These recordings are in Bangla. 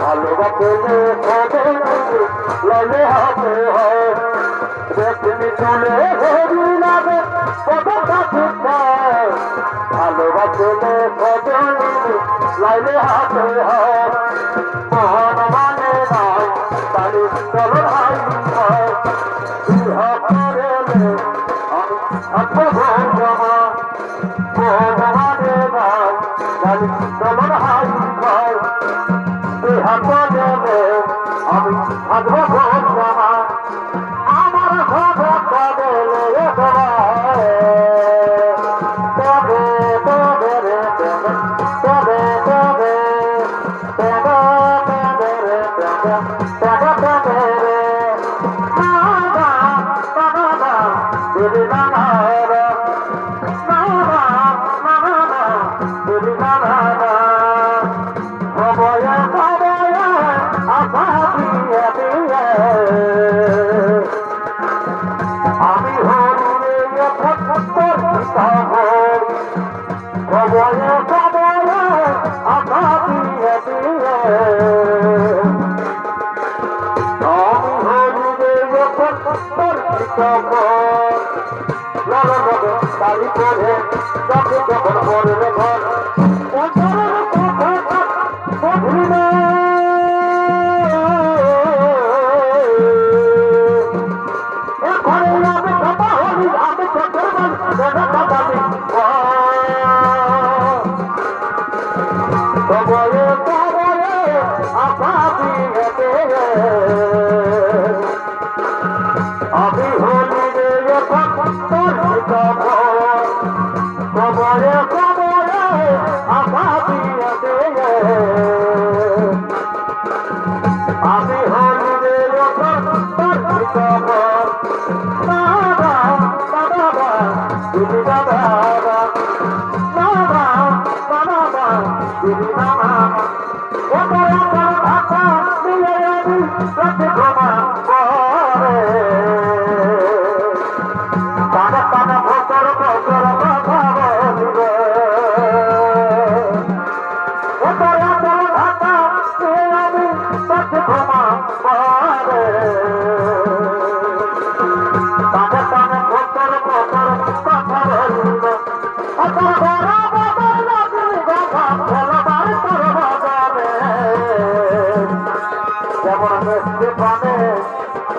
ভালোবাসলে হবে লড়ে হবে হয় তুমি তুলে হরি নামে কতটা ভালোবাসলে ভজনী লাইলে হাতে হন মানে নাই, তাহলে চল ভাই করলে অপভোগ আমি ভাগবো Devi Nama. তারি করে। अभी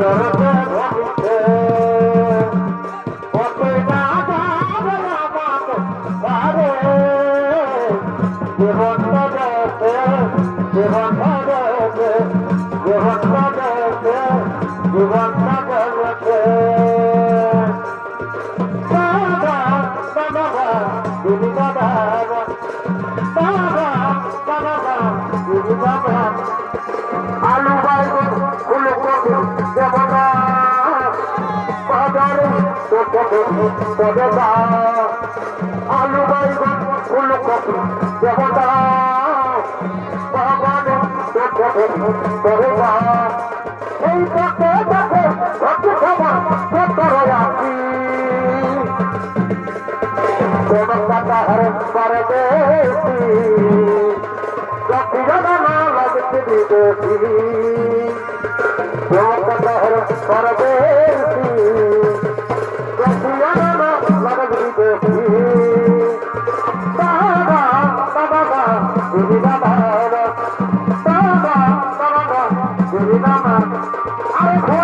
Yara দেবতা আলু বাইগন ফুলকপি দেবতা বাগানে দেবতা এই পথে দেখে ভক্ত খবর কত রাখি কোন কথা হরে পারে দেশি জাতিগত না লাগতে বিদেশি কোন কথা হরে পারে আরে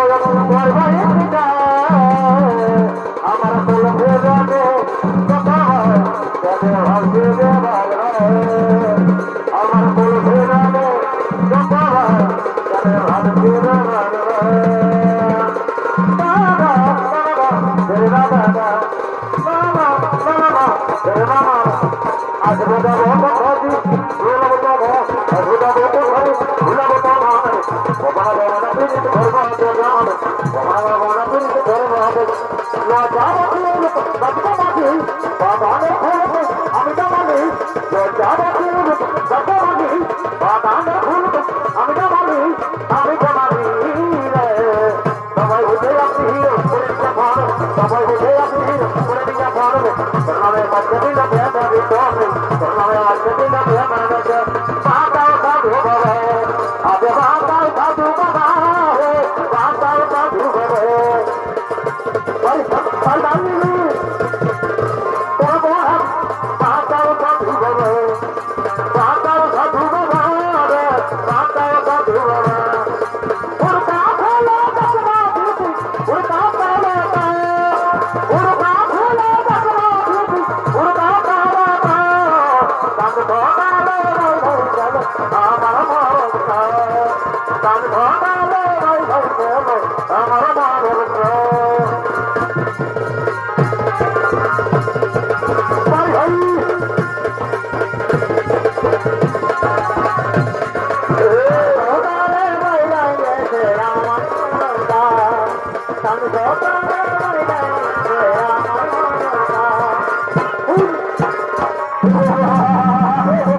बाबा ने खूब अमिता मांगी जो ज़्यादा खूब सबको मांगी बाबा ने আমার মারব তার ঘটালে